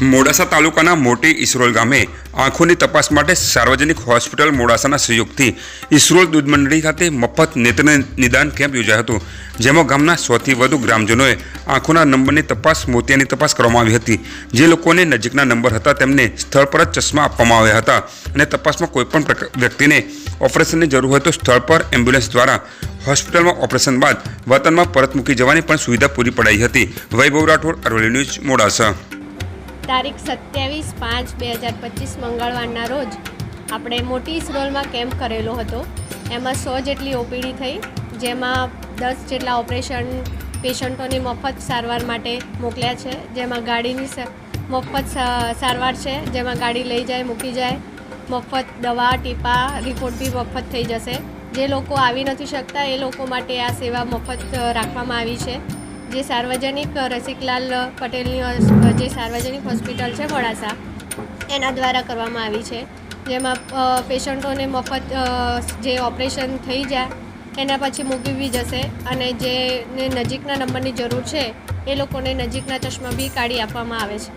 મોડાસા તાલુકાના મોટી ઇસરોલ ગામે આંખોની તપાસ માટે સાર્વજનિક હોસ્પિટલ મોડાસાના સહયોગથી ઇસરોલ દૂધ મંડળી ખાતે મફત નેત્ર નિદાન કેમ્પ યોજાયો હતો, જેમાં ગામના સૌથી વધુ ગ્રામજનોએ આંખોના નંબરની તપાસ, મોતિયાની તપાસ કરવામાં આવી હતી. જે લોકોને નજીકના નંબર હતા, તેમને સ્થળ પર જ ચશ્મા આપવામાં આવ્યા હતા અને તપાસમાં કોઈપણ વ્યક્તિને ઓપરેશનની જરૂર હોય તો સ્થળ પર એમ્બ્યુલન્સ દ્વારા હોસ્પિટલમાં ઓપરેશન બાદ વતનમાં પરત મૂકી જવાની પણ સુવિધા પૂરી પડાઈ હતી. વૈભવ રાઠોડ, અરવલ્લી ન્યૂઝ, મોડાસા. તારીખ સત્યાવીસ પાંચ બે હજાર પચીસ મંગળવારના રોજ આપણે મોટી ઇસરોલમાં કેમ્પ કરેલો હતો. એમાં સો જેટલી ઓપીડી થઈ, જેમાં દસ જેટલા ઓપરેશન પેશન્ટોની મફત સારવાર માટે મોકલ્યા છે. જેમાં ગાડીની મફત સારવાર છે, જેમાં ગાડી લઈ જાય, મૂકી જાય, મફત દવા, ટીપા, રિપોર્ટ બી મફત થઈ જશે. જે લોકો આવી નથી શકતા, એ લોકો માટે આ સેવા મફત રાખવામાં આવી છે. જે સાર્વજનિક રસિકલાલ પટેલની જે સાર્વજનિક હોસ્પિટલ છે મોડાસા, એના દ્વારા કરવામાં આવી છે. જેમાં પેશન્ટોને મફત જે ઓપરેશન થઈ જાય, એના પછી મૂકી બી જશે અને જેને નજીકના નંબરની જરૂર છે, એ લોકોને નજીકના ચશ્મા બી કાઢી આપવામાં આવે છે.